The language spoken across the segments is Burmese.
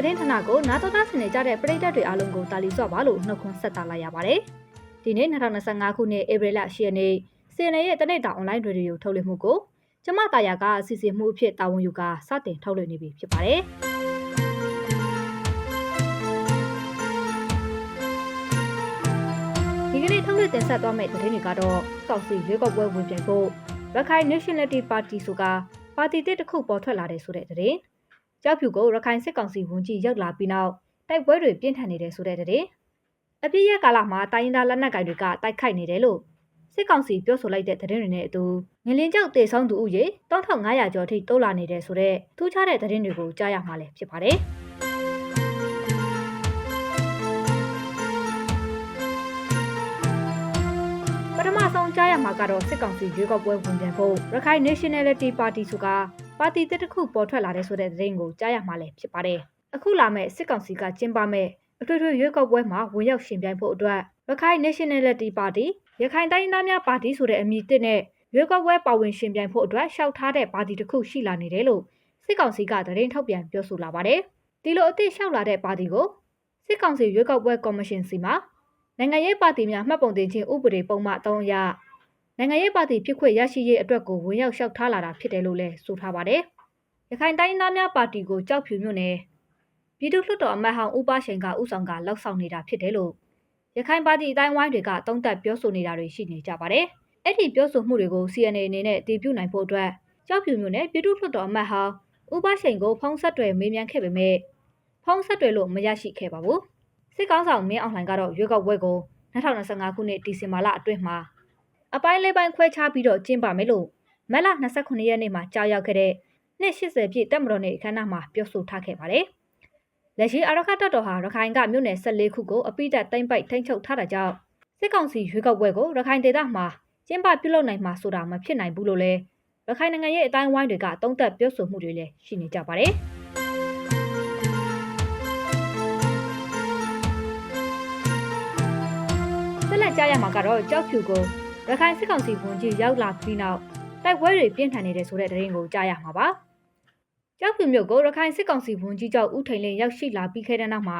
သတင်းဌာနကိုနာတော်တာဆင်နေကြတဲ့ပရိသတ်တွေအားလုံးကိုတာလီစွာပါလို့နှုတ်ခွန်းဆက်တာလိုက်ရပါတယ်။ဒီနေ့2025ခုနှစ်ဧပြီလ10ရက်နေ့စီနေရဲ့တနေ့တာအွန်လိုင်းရေဒီယိုထုတ်လွှင့်မှုကိုကျမတာယာကအစီအစဉ်မှုအဖြစ်တာဝန်ယူကာစတင်ထုတ်လွှင့်နေပြီဖြစ်ပါတယ်။ဒီကနေ့ထုတ်လွှင့်တင်ဆက်သွားမယ့်သတင်းတွေကတော့ကောက်စီရွေးကောက်ပွဲဝင်ပြိုင်ဖို့ရခိုင် Nationality Party ဆိုကပါတီတစ်ခုပေါ်ထွက်လာတဲ့ဆိုတဲ့သတင်း။ ကြောက်ဖြူကိုရခိုင်စစ်ကောင်စီဝန်ကြီးရောက်လာပြီးနောက်တိုက်ပွဲတွေပြင်းထန်နေတဲ့ဆိုတဲ့သတင်း။အပြည့်ရကာလမှာတိုင်းရင်းသားလက်နက်ကိုင်တွေကတိုက်ခိုက်နေတယ်လို့စစ်ကောင်စီပြောဆိုလိုက်တဲ့သတင်းတွေနဲ့အတူငလင်းကြောက်တေဆောင်သူဥယေ3500ကျော်ထိတိုးလာနေတဲ့ဆိုတဲ့ထူးခြားတဲ့သတင်းတွေကိုကြားရမှာလည်းဖြစ်ပါတယ်။ပထမဆုံးကြားရမှာကတော့စစ်ကောင်စီရွေးကောက်ပွဲဝင်ပြန်ဖို့ရခိုင် Nationality Party ဆိုက ပါတီတစ်ခုပေါ်ထွက်လာတဲ့ဆိုတဲ့သတင်းကိုကြားရမှာလည်းဖြစ်ပါတယ်။အခုလာမဲ့စစ်ကောင်စီကကျင်းပမဲ့အထွေထွေရွေးကောက်ပွဲမှာဝင်ရောက်ရှင်ပြိုင်ဖို့အတွက်ရခိုင် Nationality Party ရခိုင်တိုင်းသားများပါတီဆိုတဲ့အမည်တစ်နဲ့ရွေးကောက်ပွဲပါဝင်ရှင်ပြိုင်ဖို့အတွက်ရှောက်ထားတဲ့ပါတီတစ်ခုရှိလာနေတယ်လို့စစ်ကောင်စီကသတင်းထုတ်ပြန်ပြောဆိုလာပါတယ်။ဒီလိုအသစ်ရှောက်လာတဲ့ပါတီကိုစစ်ကောင်စီရွေးကောက်ပွဲကော်မရှင်စီမှာနိုင်ငံရေးပါတီများမှတ်ပုံတင်ခြင်းဥပဒေပုံမှန်3အရ နိုင်ငံရေးပါတီဖြစ်ခွင့်ရရှိရေးအတွက်ကိုဝင်ရောက်လျှောက်ထားလာတာဖြစ်တယ်လို့လည်းဆိုထားပါတယ်။ရခိုင်တိုင်းသားများပါတီကိုကြောက်ဖြူမြို့နယ်ပြည်သူ့လွှတ်တော်အမတ်ဟောင်းဦးပါရှင်ကဥဆောင်ကလောက်ဆောင်နေတာဖြစ်တယ်လို့ရခိုင်ပါတီအတိုင်းဝိုင်းတွေကတုံ့တက်ပြောဆိုနေတာတွေရှိနေကြပါတယ်။အဲ့ဒီပြောဆိုမှုတွေကို CNA အနေနဲ့တည်ပြုနိုင်ဖို့အတွက်ကြောက်ဖြူမြို့နယ်ပြည်သူ့လွှတ်တော်အမတ်ဟောင်းဦးပါရှင်ကိုဖုံးဆက်တွေမေးမြန်းခဲ့ပေမဲ့ဖုံးဆက်တွေလို့မရရှိခဲ့ပါဘူး။စစ်ကောင်းဆောင်မင်းအောင်လှိုင်ကတော့ရွေးကောက်ပွဲကို2025ခုနှစ်ဒီဇင်ဘာလအတွင်းမှာ အပိုင်းလေးပိုင်းခွဲခြားပြီးတော့ကျင်းပမယ်လို့မက်လ29ရက်နေ့မှာကြားရောက်ခဲ့တဲ့နှစ်80ပြည့်တက်မတော်နေ့အခမ်းအနားမှာပြောဆိုထားခဲ့ပါတယ်။လက်ရှိအာရခတပ်တော်ဟာရခိုင်ကမြို့နယ်14ခုကိုအပိတက်သိမ့်ပိုက်ထိန်းချုပ်ထားတာကြောင့်စစ်ကောင်စီရွေးကောက်ပွဲကိုရခိုင်ဒေသမှာကျင်းပပြုလုပ်နိုင်မှာဆိုတာမဖြစ်နိုင်ဘူးလို့လည်းရခိုင်နိုင်ငံရဲ့အတိုင်းဝိုင်းတွေကတုံ့တက်ပြောဆိုမှုတွေလည်းရှိနေကြပါတယ်။ဆက်လက်ကြားရမှာကတော့ကြောက်ဖြူကို ရခိုင်စစ်ကောင်စီဝန်ကြီးရောက်လာပြီးနောက်တိုက်ပွဲတွေပြင်းထန်နေတဲ့ဆိုတဲ့သတင်းကိုကြားရမှာပါ။ကြောက်ဖြူမြို့ကိုရခိုင်စစ်ကောင်စီဝန်ကြီးကျောက်ဦးထိန်လင်းရောက်ရှိလာပြီးခဲ့တဲ့နောက်မှာ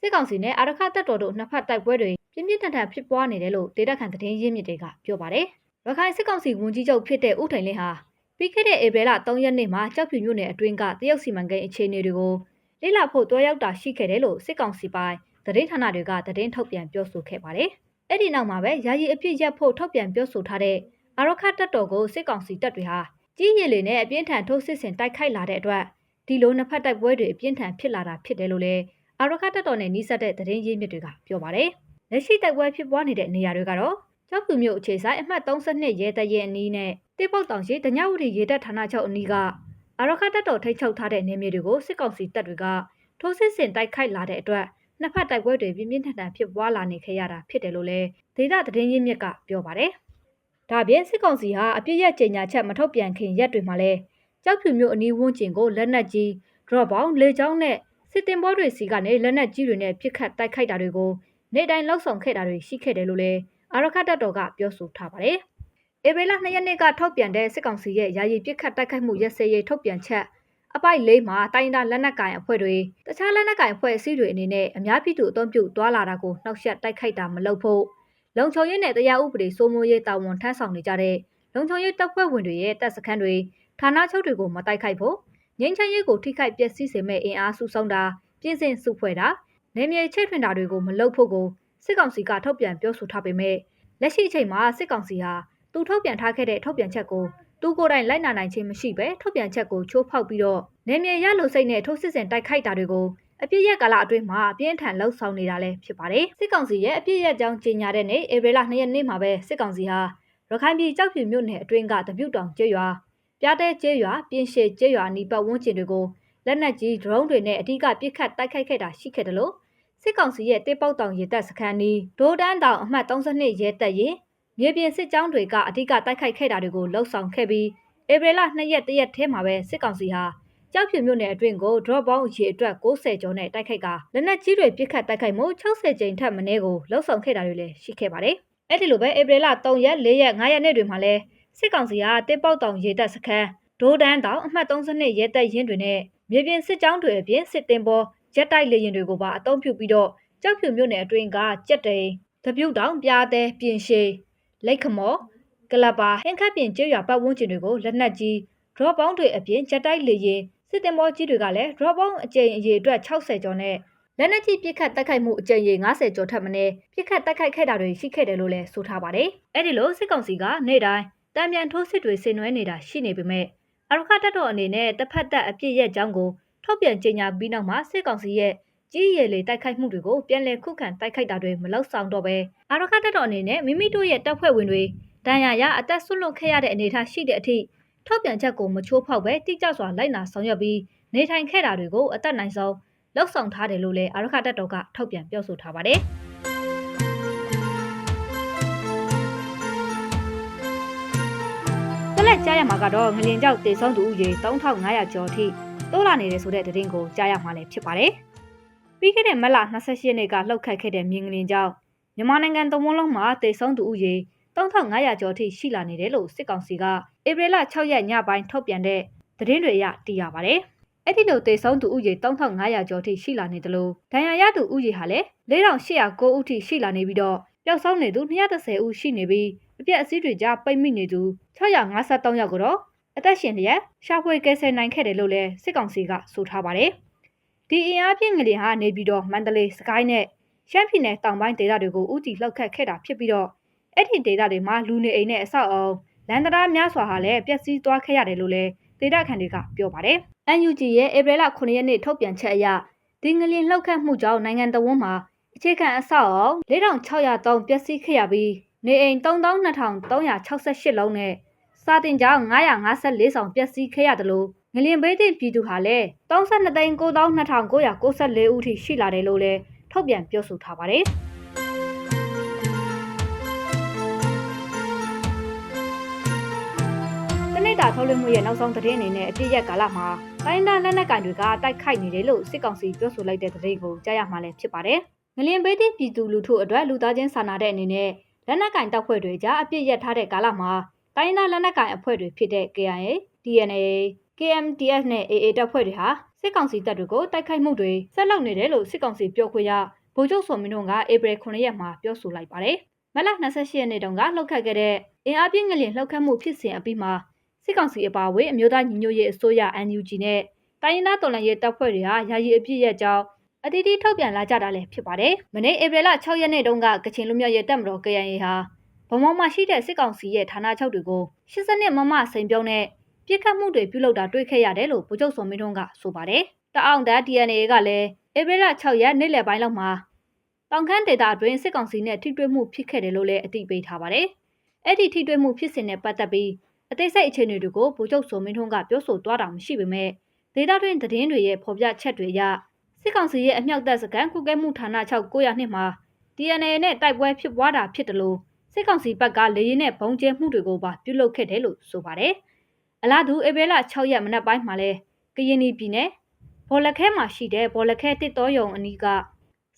စစ်ကောင်စီနဲ့အာရခတပ်တော်တို့နှစ်ဖက်တိုက်ပွဲတွေပြင်းပြင်းထန်ထန်ဖြစ်ပွားနေတယ်လို့ဒေသခံသတင်းရင်းမြစ်တွေကပြောပါတယ်။ရခိုင်စစ်ကောင်စီဝန်ကြီးချုပ်ဖြစ်တဲ့ဦးထိန်လင်းဟာပြီးခဲ့တဲ့ဧပြီလ3ရက်နေ့မှာကြောက်ဖြူမြို့နယ်အတွင်းကတရုတ်စီမံကိန်းအခြေအနေတွေကိုလေ့လာဖို့တွားရောက်တာရှိခဲ့တယ်လို့စစ်ကောင်စီပိုင်းသတင်းဌာနတွေကသတင်းထုတ်ပြန်ပြောဆိုခဲ့ပါတယ်။ အဲ့ဒီနောက်မှာပဲယာယီအပြစ်ရက်ဖို့ထုတ်ပြန်ပြောဆိုထားတဲ့အာရခတပ်တော်ကိုစစ်ကောင်စီတပ်တွေဟာကြီးရည်လေနဲ့အပြင်းထန်ထိုးစစ်ဆင်တိုက်ခိုက်လာတဲ့အတွက်ဒီလိုနှစ်ဖက်တိုက်ပွဲတွေအပြင်းထန်ဖြစ်လာတာဖြစ်တယ်လို့လည်းအာရခတပ်တော်နဲ့နှိစက်တဲ့သတင်းရင်းမြစ်တွေကပြောပါတယ်။လက်ရှိတိုက်ပွဲဖြစ်ပွားနေတဲ့နေရာတွေကတော့ကျောက်ဖြူမြို့အခြေဆိုင်အမှတ်32ရဲတပ်ရဲအနီးနဲ့တိပောက်တောင်ရှိတညဝတီရဲတပ်ဌာနချုပ်အနီးကအာရခတပ်တော်ထိတ်ချုပ်ထားတဲ့နေမြေတွေကိုစစ်ကောင်စီတပ်တွေကထိုးစစ်ဆင်တိုက်ခိုက်လာတဲ့အတွက် နှစ်ဖက်တိုက်ပွဲတွေပြင်းပြင်းထန်ထန်ဖြစ်ပွားလာနေခဲ့ရတာဖြစ်တယ်လို့လည်းဒေသသတင်းရင်းမြစ်ကပြောပါတယ်။ဒါပြင်စစ်ကောင်စီဟာအပြစ်ရကြေညာချက်မထုတ်ပြန်ခင်ရက်တွေမှာလဲကြောက်ဖြူမျိုးအနီးဝန်းကျင်ကိုလက်နက်ကြီး drop ပေါင်းလေကြောင်းနဲ့စစ်တင်ဘောတွေစီကနေလက်နက်ကြီးတွေနဲ့ပစ်ခတ်တိုက်ခိုက်တာတွေကိုနေ့တိုင်းလှုပ်ဆောင်ခဲ့တာတွေရှိခဲ့တယ်လို့လည်းအာရခတ်တပ်တော်ကပြောဆိုထားပါတယ်။ဧပြီလ2ရက်နေ့ကထုတ်ပြန်တဲ့စစ်ကောင်စီရဲ့ယာယီပစ်ခတ်တိုက်ခိုက်မှုရက်စဲရေးထုတ်ပြန်ချက် အပိုက်လေးမှာတိုင်းဒါလက်နက်ကင်အဖွဲ့တွေတခြားလက်နက်ကင်အဖွဲ့အစည်းတွေအနေနဲ့အများပြည်သူအုံပြုသွားလာတာကိုနှောက်ယှက်တိုက်ခိုက်တာမလုပ်ဖို့လုံခြုံရေးနဲ့တရားဥပဒေစိုးမိုးရေးတာဝန်ထမ်းဆောင်နေကြတဲ့လုံခြုံရေးတပ်ဖွဲ့ဝင်တွေရဲ့တပ်စခန်းတွေဌာနချုပ်တွေကိုမတိုက်ခိုက်ဖို့ငင်းချမ်းရေးကိုထိခိုက်ပျက်စီးစေမဲ့အင်အားစုဆောင်တာပြင်ဆင်စုဖွဲ့တာနေမြေချိတ်ထွင်တာတွေကိုမလုပ်ဖို့ကိုစစ်ကောင်စီကထုတ်ပြန်ပြောဆိုထားပေမဲ့လက်ရှိအချိန်မှာစစ်ကောင်စီဟာသူထုတ်ပြန်ထားခဲ့တဲ့ထုတ်ပြန်ချက်ကို သူကိုယ်တိုင်လိုက်နာနိုင်ခြင်းမရှိဘဲထုတ်ပြန်ချက်ကိုချိုးဖောက်ပြီးတော့နေမြေရလုံစိတ်နဲ့ထိုးစစ်ဆင်တိုက်ခိုက်တာတွေကိုအပြည့်ရက်ကာလအတွင်းမှာအပြင်းထန်လှုပ်ဆောင်နေတာလည်းဖြစ်ပါတယ်စစ်ကောင်စီရဲ့အပြည့်ရက်ကြောင်းကြေညာတဲ့နေ့ဧပြီလ2ရက်နေ့မှာပဲစစ်ကောင်စီဟာရခိုင်ပြည်ကြောက်ဖြူမြို့နယ်အတွင်းကတပြုတ်တောင်ကျေးရွာပြားတဲကျေးရွာပြင်းရှည်ကျေးရွာအနီးပတ်ဝန်းကျင်တွေကိုလက်နက်ကြီး drone တွေနဲ့အဓိကပစ်ခတ်တိုက်ခိုက်ခဲ့တာရှိခဲ့တယ်လို့စစ်ကောင်စီရဲ့တေးပေါက်တောင်ရေတပ်စခန်းနီးဒိုးတန်းတောင်အမှတ်32ရဲတပ်ရင် မြေပြင်စစ်ကြောင်းတွေကအဓိကတိုက်ခိုက်ခဲ့တာတွေကိုလှုပ်ဆောင်ခဲ့ပြီးဧပြီလ2ရက်တရက်ထဲမှာပဲစစ်ကောင်စီဟာကြောက်ဖြူမြို့နယ်အတွင်းကို drop bomb ရေအတွက်60ကျော်နဲ့တိုက်ခိုက်ကလက်နက်ကြီးတွေပစ်ခတ်တိုက်ခိုက်မှု60ကျိန်ထက်မနည်းကိုလှုပ်ဆောင်ခဲ့တာတွေလည်းရှိခဲ့ပါတယ်။အဲ့ဒီလိုပဲဧပြီလ3ရက်4ရက်5ရက်နေ့တွေမှာလည်းစစ်ကောင်စီဟာတစ်ပေါက်တောင်ရေတပ်စခန်းဒိုးတန်းတောင်အမှတ်32ရဲတပ်ရင်းတွေနဲ့မြေပြင်စစ်ကြောင်းတွေအပြင်စစ်တင်ပေါ်ဂျက်တိုက်လေယာဉ်တွေကိုပါအသုံးပြုပြီးတော့ကြောက်ဖြူမြို့နယ်အတွင်းကကြက်တိန်တပြုတ်တောင်ပြားသေးပြင်ရှည် လက်ခမော်ကလပါဟင်ခတ်ပြင်ကျေးရွာပတ်ဝန်းကျင်တွေကိုလက်နက်ကြီး drop ပေါင်းတွေအပြင်ဂျက်တိုက်လေယာဉ်စစ်တင်ပေါ်ကြီးတွေကလည်း drop ပေါင်းအကြိမ်အရေအတွက်60ကျော်နဲ့လက်နက်ကြီးပစ်ခတ်တိုက်ခိုက်မှုအကြိမ်ရေ90ကျော်ထပ်မင်းပစ်ခတ်တိုက်ခိုက်ခဲ့တာတွေရှိခဲ့တယ်လို့လည်းဆိုထားပါတယ်။အဲ့ဒီလိုစစ်ကောင်စီကနေ့တိုင်းတံပြန်ထိုးစစ်တွေဆင်နွှဲနေတာရှိနေပေမဲ့အရခတ်တပ်တော်အနေနဲ့တစ်ဖက်သက်အပြစ်ရဲ့အကြောင်းကိုထုတ်ပြန်ကြေညာပြီးနောက်မှာစစ်ကောင်စီရဲ့ ကြီးရည်လေတိုက်ခိုက်မှုတွေကိုပြန်လည်ခုခံတိုက်ခိုက်တာတွေမလောက်ဆောင်တော့ပဲအရခတ်တပ်တော်အနေနဲ့မိမိတို့ရဲ့တပ်ဖွဲ့ဝင်တွေတန်ရာရအသက်ဆွလွတ်ခဲ့ရတဲ့အနေအထားရှိတဲ့အထိထုတ်ပြန်ချက်ကိုမချိုးဖောက်ပဲတိကျစွာလိုက်နာဆောင်ရွက်ပြီးနေထိုင်ခဲ့တာတွေကိုအသက်နိုင်ဆုံးလောက်ဆောင်ထားတယ်လို့လည်းအရခတ်တပ်တော်ကထုတ်ပြန်ပြောဆိုထားပါတယ်ဆက်လက်ကြားရမှာကတော့ငလင်ကြောက်တေဆုံးသူဦးရေ3500ကျော်ထိတိုးလာနေတယ်ဆိုတဲ့သတင်းကိုကြားရမှာလည်းဖြစ်ပါတယ်။ ပြီးခဲ့တဲ့မက်လ28ရက်နေ့ကလှုပ်ခတ်ခဲ့တဲ့မြင်းငလင်ကြောက်မြန်မာနိုင်ငံတဝန်းလုံးမှာတေဆုံးသူဦးရေ3500ကျော်ထိရှိလာနေတယ်လို့စစ်ကောင်စီကဧပြီလ6ရက်ညပိုင်းထုတ်ပြန်တဲ့သတင်းတွေအရသိရပါတယ်။အဲ့ဒီလိုတေဆုံးသူဦးရေ3500ကျော်ထိရှိလာနေတယ်လို့ဒဏ်ရာရသူဦးရေဟာလည်း4809ဦးထိရှိလာနေပြီးတော့ပျောက်ဆုံးနေသူ230ဦးရှိနေပြီးအပြက်အစည်းတွေကြားပိတ်မိနေသူ653ယောက်ကိုတော့အသက်ရှင်လျက်ရှာဖွေကယ်ဆယ်နိုင်ခဲ့တယ်လို့လည်းစစ်ကောင်စီကဆိုထားပါတယ်။ ဒီအင်အားဖြင့်ငလျင်ဟာနေပြီးတော့မန္တလေးစကိုင်းနဲ့ရှမ်းပြည်နယ်တောင်ပိုင်းဒေသတွေကိုဥတီလှုပ်ခတ်ခဲ့တာဖြစ်ပြီးတော့အဲ့ဒီဒေသတွေမှာလူနေအိမ်နဲ့အဆောက်အုံလန်ဒရာများစွာဟာလည်းပျက်စီးသွားခဲ့ရတယ်လို့လည်းဒေသခံတွေကပြောပါတယ်။ UNG ရဲ့ဧပြီလ9ရက်နေ့ထုတ်ပြန်ချက်အရဒီငလျင်လှုပ်ခတ်မှုကြောင့်နိုင်ငံတော်ဝန်မှာအခြေခံအဆောက်အုံ4603ပျက်စီးခဲ့ရပြီးနေအိမ်32368လုံးနဲ့စာတင်ကြောင်း954ဆောင်ပျက်စီးခဲ့ရတယ်လို့ ငလျင်ဘေးတင်ပြည်သူဟာလည်း32သိန်း92,994ဦးထိရှိလာတယ်လို့လည်းထုတ်ပြန်ပြောဆိုထားပါတယ်။တနေ့တာထုတ်လွှင့်မှုရဲ့နောက်ဆုံးသတင်းအနေနဲ့အပြည့်ရက်ကာလမှာတိုင်းဒေသလက်နက်ကင်တွေကတိုက်ခိုက်နေတယ်လို့စစ်ကောင်စီပြောဆိုလိုက်တဲ့သတင်းကိုကြားရမှာလည်းဖြစ်ပါတယ်။ငလျင်ဘေးတင်ပြည်သူလူထုအတွက်လူသားချင်းစာနာတဲ့အနေနဲ့လက်နက်ကင်တပ်ဖွဲ့တွေကြားအပြစ်ရက်ထားတဲ့ကာလမှာတိုင်းဒေသလက်နက်ကင်အဖွဲ့တွေဖြစ်တဲ့ KIA, TNA, KMTF နဲ့ AA တပ်ဖွဲ့တွေဟာစစ်ကောင်စီတပ်တွေကိုတိုက်ခိုက်မှုတွေဆက်လုပ်နေတယ်လို့စစ်ကောင်စီပြောခွင့်ရဗိုလ်ချုပ်စောမင်းတို့ကဧပြီ9ရက်မှာပြောဆိုလိုက်ပါတယ်။မလ28ရက်နေ့တုန်းကလှုပ်ခတ်ခဲ့တဲ့အင်အားပြင်းငလျင်လှုပ်ခတ်မှုဖြစ်စဉ်အပြီးမှာစစ်ကောင်စီအပါအဝင်အမျိုးသားညီညွတ်ရေးအစိုးရ NUG နဲ့တိုင်းရင်းသားတော်လှန်ရေးတပ်ဖွဲ့တွေဟာယာယီအပြစ်ရဲ့ကြောင်းအတီးတီးထုတ်ပြန်လာကြတာလည်းဖြစ်ပါတယ်။မနေ့ဧပြီလ6ရက်နေ့တုန်းကကချင်လူမျိုးရေးတပ်မတော် KIA ဟာဗမောင်မှာရှိတဲ့စစ်ကောင်စီရဲ့ဌာနချုပ်တွေကို82မမစိန်ပြုံးနဲ့ ပြစ်ခတ်မှုတွေပြုလုပ်တာတွေ့ခဲ့ရတယ်လို့ဗိုလ်ချုပ်စောမင်းထွန်းကဆိုပါတယ်။တအောင်တန်း DNA ကလည်းဧပြီလ6ရက်နေ့လယ်ပိုင်းလောက်မှာတောင်ခမ်းဒေသအတွင်းစစ်ကောင်စီနဲ့ထိတွေ့မှုဖြစ်ခဲ့တယ်လို့လည်းအသိပေးထားပါတယ်။အဲ့ဒီထိတွေ့မှုဖြစ်စဉ်နဲ့ပတ်သက်ပြီးအသေးစိတ်အခြေအနေတွေကိုဗိုလ်ချုပ်စောမင်းထွန်းကပြောဆိုသွားတာမရှိပေမဲ့ဒေသတွင်းသတင်းတွေရဲ့ဖော်ပြချက်တွေအရစစ်ကောင်စီရဲ့အမြောက်တပ်စကန်ကုကဲမှုဌာန6 900နှစ်မှာ DNA နဲ့တိုက်ပွဲဖြစ်ပွားတာဖြစ်တယ်လို့စစ်ကောင်စီဘက်ကလေရင်နဲ့ဘုံကျဲမှုတွေကိုပါပြုလုပ်ခဲ့တယ်လို့ဆိုပါတယ်။ အလားတူဧပြီလ6ရက်မနက်ပိုင်းမှာလဲကရင်ပြည်နယ်ဘော်လခဲမှာရှိတဲ့ဘော်လခဲတစ်တော်ယုံအနီးက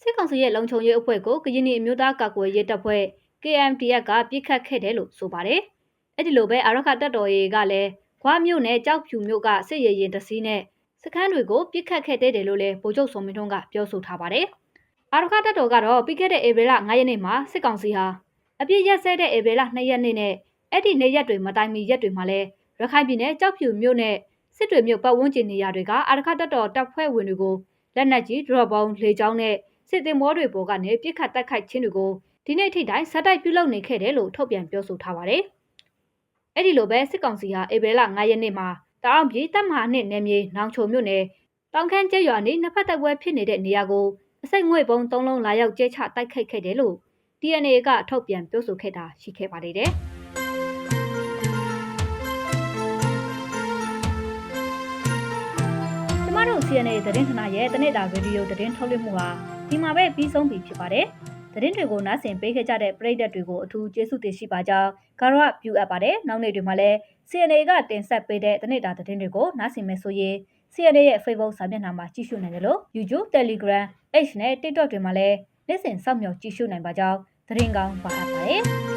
စစ်ကောင်စီရဲ့လုံခြုံရေးအဖွဲ့ကိုကရင်အမျိုးသားကာကွယ်ရေးတပ်ဖွဲ့ KMTF ကပြစ်ခတ်ခဲ့တယ်လို့ဆိုပါတယ်။အဲ့ဒီလိုပဲအာရခတပ်တော်ရေးကလည်းခွားမြို့နယ်ကြောက်ဖြူမြို့ကစစ်ရေးရင်တစည်းနဲ့စခန်းတွေကိုပြစ်ခတ်ခဲ့တဲ့တယ်လို့လည်းဗိုလ်ချုပ်စောမင်းထွန်းကပြောဆိုထားပါတယ်။အာရခတပ်တော်ကတော့ပြီးခဲ့တဲ့ဧပြီလ9ရက်နေ့မှာစစ်ကောင်စီဟာအပြစ်ရက်စဲတဲ့ဧပြီလ2ရက်နေ့နဲ့အဲ့ဒီနေ့ရက်တွေမတိုင်မီရက်တွေမှာလဲ ရခိုင်ပြည်နယ်ကြောက်ဖြူမြို့နဲ့စစ်တွေမြို့ပတ်ဝန်းကျင်နေရာတွေကအာရခတပ်တော်တပ်ဖွဲ့ဝင်တွေကိုလက်နက်ကြီးဒရော့ဘောင်းလေကြောင်းနဲ့စစ်တင်မောတွေပေါ်ကနေပြစ်ခတ်တိုက်ခိုက်ခြင်းတွေကိုဒီနေ့ထိတိုင်ဆက်တိုက်ပြုလုပ်နေခဲ့တယ်လို့ထုတ်ပြန်ပြောဆိုထားပါတယ်။အဲ့ဒီလိုပဲစစ်ကောင်စီဟာဧပြီလ9ရက်နေ့မှာတအောင်ပြည်တပ်မဟာနဲ့နယ်မြေနောင်ချုံမြို့နယ်တောင်ခမ်းကျရွာနေနှစ်ဖက်တပ်ပွဲဖြစ်နေတဲ့နေရာကိုအစိတ်ငွေပုံ၃လုံးလာရောက်ကျဲချတိုက်ခိုက်ခဲ့တယ်လို့ DNA ကထုတ်ပြန်ပြောဆိုခဲ့တာရှိခဲ့ပါသေးတယ်။ ကျမတို့ CNA သတင်းဌာနရဲ့တနေ့တာဗီဒီယိုသတင်းထုတ်လွှင့်မှုဟာဒီမှာပဲပြီးဆုံးပြီဖြစ်ပါတယ်။သတင်းတွေကိုနားဆင်ပေးခဲ့ကြတဲ့ပရိသတ်တွေကိုအထူးကျေးဇူးတင်ရှိပါကြောင်းကာရပြုအပ်ပါတယ်။နောက်နေ့တွေမှာလည်း CNA ကတင်ဆက်ပေးတဲ့တနေ့တာသတင်းတွေကိုနားဆင်မယ်ဆိုရင် CNA ရဲ့ Facebook စာမျက်နှာမှာကြည့်ရှုနိုင်တယ်လို့ YouTube, Telegram, X နဲ့ TikTok တွေမှာလည်းနေ့စဉ်စောင့်မျှော်ကြည့်ရှုနိုင်ပါကြောင်းသတင်းကောင်းပါအပ်ပါတယ်။